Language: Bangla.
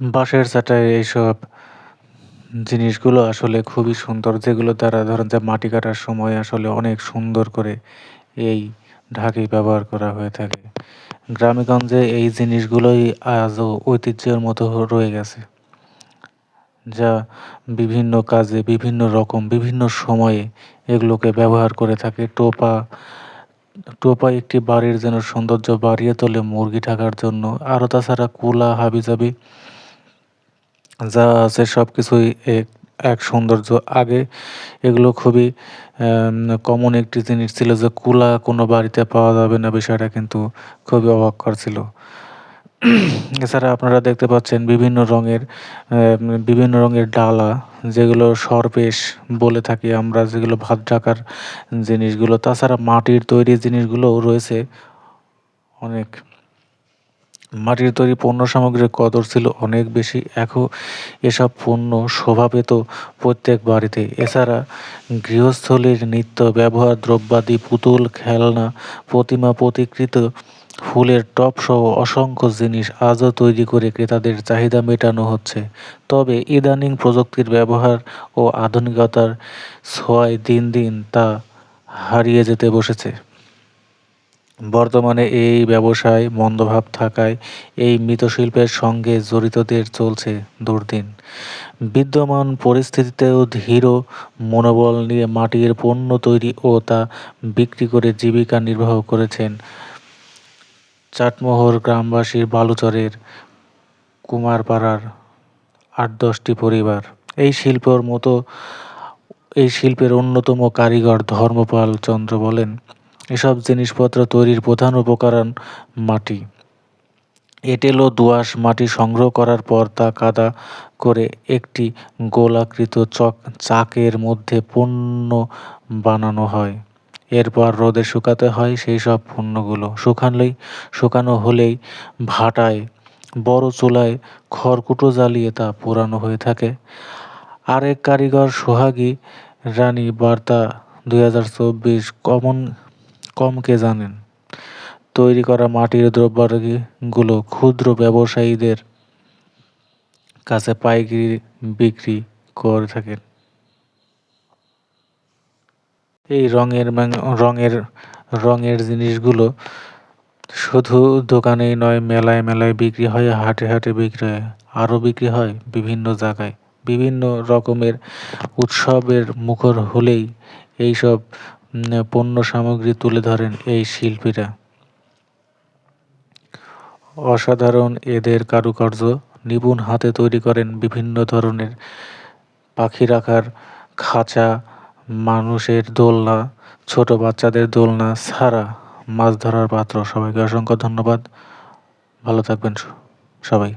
বাঁশের চাটাই এইসব জিনিসগুলো আসলে খুবই সুন্দর, যেগুলো দ্বারা ধরেন যে মাটি কাটার সময় আসলে অনেক সুন্দর করে এই ঢাকি ব্যবহার করা হয়ে থাকে। গ্রামেগঞ্জে এই জিনিসগুলোই আজও ঐতিহ্যের মতো রয়ে গেছে। যা বিভিন্ন কাজে, বিভিন্ন রকম, বিভিন্ন সময়ে এগুলোকে ব্যবহার করে থাকে। টোপা টোপা একটি বাড়ির যেন সৌন্দর্য বাড়িয়ে তোলে মুরগি থাকার জন্য। আরও তাছাড়া কুলা, হাবিজাবি যা আছে সব কিছুই এক এক সৌন্দর্য। আগে এগুলো খুবই কমন একটি জিনিস ছিল যে কুলা কোনো বাড়িতে পাওয়া যাবে না, বিষয়টা কিন্তু খুবই অবাককর ছিল। এছাড়া আপনারা দেখতে পাচ্ছেন বিভিন্ন রঙের বিভিন্ন রঙের ডালা, যেগুলো সরপেশ বলে থাকি আমরা, যেগুলো ভাত ঢাকার জিনিসগুলো। তাছাড়া মাটির তৈরি জিনিসগুলোও রয়েছে অনেক। মাটির তৈরি পণ্য সামগ্রীর কদর ছিল অনেক বেশি। এখন এসব পণ্য শোভা পেত প্রত্যেক বাড়িতে। এছাড়া গৃহস্থলীর নিত্য ব্যবহার, দ্রব্যাদি, পুতুল, খেলনা, প্রতিমা, প্রতিকৃত ফুলের টপ সহ অসংখ্য জিনিস আজও তৈরি করে ক্রেতাদের চাহিদা মেটানো হচ্ছে। তবে ইদানিং প্রযুক্তির ব্যবহার ও আধুনিকতার ছোঁয়ায় দিন দিন তা হারিয়ে যেতে বসেছে। বর্তমানে এই ব্যবসায় মন্দভাব থাকায় এই মৃৎশিল্পের সঙ্গে জড়িতদের চলছে দুর্দিন। বিদ্যমান পরিস্থিতিতেও ধীর মনোবল নিয়ে মাটির পণ্য তৈরি ও তা বিক্রি করে জীবিকা নির্বাহ করেছেন চাটমোহর গ্রামবাসীর বালুচরের কুমারপাড়ার আট দশটি পরিবার। এই শিল্পর মতো, এই শিল্পের অন্যতম কারিগর ধর্মপাল চন্দ্র বলেন এসব জিনিসপত্র তৈরির প্রধান উপকরণ মাটি। এঁটেল ও দোআঁশ মাটি সংগ্রহ করার পর তা কাদা করে একটি গোলাকৃত চক চাকের মধ্যে পণ্য বানানো হয়। এরপর রোদে শুকাতে হয় সেই সব পণ্যগুলো। শুকানলেই, শুকানো হলেই ভাটায়, বড় চুলায় খড়কুটো জ্বালিয়ে তা পোড়ানো হয়ে থাকে। আরেক কারিগর সোহাগী রানী বার্তা দুই হাজার চব্বিশ কমন কমকে জানেন? তৈরি করা মাটির দ্রব্যাদিগুলো ক্ষুদ্র ব্যবসায়ীদের কাছে পাইকারি বিক্রি করে থাকেন। এই রঙের রঙের রঙের জিনিসগুলো শুধু দোকানেই নয়, মেলায় মেলায় বিক্রি হয়, হাটে হাটে বিক্রি হয়, আরও বিক্রি হয় বিভিন্ন জায়গায়। বিভিন্ন রকমের উৎসবের মুখর হলেই এইসব পণ্য সামগ্রী তুলে ধরেন এই শিল্পীরা। অসাধারণ এদের কারুকার্য নিপুণ হাতে তৈরি করেন বিভিন্ন ধরনের পাখি রাখার খাঁচা, মানুষের দোলনা, ছোট বাচ্চাদের দোলনা ছাড়া মাছ ধরার পাত্র। সবাইকে অসংখ্য ধন্যবাদ। ভালো থাকবেন সবাই।